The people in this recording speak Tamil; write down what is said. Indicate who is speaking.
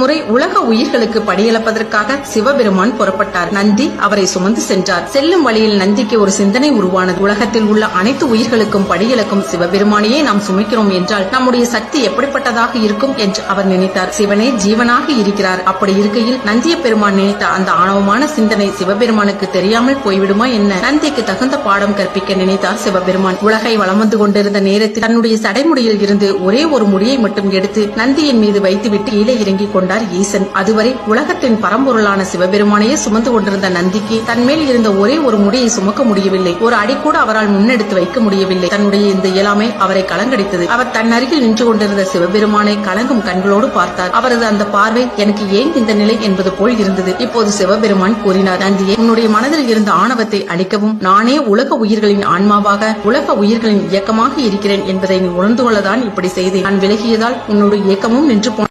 Speaker 1: ஒருமுறை உலக உயிர்களுக்கு படியளப்பதற்காக சிவபெருமான் புறப்பட்டார். நந்தி அவரை சுமந்து சென்றார். செல்லும் வழியில் நந்திக்கு ஒரு சிந்தனை உருவானது. உலகத்தில் உள்ள அனைத்து உயிர்களுக்கும் படியிலக்கும் சிவபெருமானையே நாம் சுமைக்கிறோம் என்றால் நம்முடைய சக்தி எப்படிப்பட்டதாக இருக்கும் என்று அவர் நினைத்தார். சிவனே ஜீவனாக இருக்கிறார். அப்படி இருக்கையில் நந்திய பெருமான் நினைத்த அந்த ஆணவமான சிந்தனை சிவபெருமானுக்கு தெரியாமல் போய்விடுமா என்ன? நந்திக்கு தகுந்த பாடம் கற்பிக்க நினைத்தார் சிவபெருமான். உலகை வலம் வந்து கொண்டிருந்த நேரத்தில் தன்னுடைய சடைமுடியில் இருந்து ஒரே ஒரு முடியை மட்டும் எடுத்து நந்தியின் மீது வைத்துவிட்டு கீழே இறங்கிக் கொண்டார் ஈசன். அதுவரை உலகத்தின் பரம்பொருளான சிவபெருமானையே சுமந்து கொண்டிருந்த நந்திக்கு தன்மேல் இருந்த ஒரே ஒரு முடியை சுமக்க முடியவில்லை. ஒரு அடி கூட அவரால் முன்னெடுத்து வைக்க முடியவில்லை. தன்னுடைய இந்த இயலாமை அவரை கலங்கடித்தது. அவர் தன் அருகில் நின்று கொண்டிருந்த சிவபெருமானை கலங்கும் கண்களோடு பார்த்தார். அவரது அந்த பார்வை எனக்கு ஏன் இந்த நிலை என்பது போல் இருந்தது. இப்போது சிவபெருமான் கூறினார் நந்தியே உன்னுடைய மனதில் இருந்த ஆணவத்தை அழிக்கவும். நானே உலக உயிர்களின் ஆன்மாவாக உலக உயிர்களின் இயக்கமாக இருக்கிறேன் என்பதை நீ உணர்ந்து கொள்ளதான் இப்படி செய்தேன். நான் விலகியதால் உன்னுடைய இயக்கமும் நின்று போன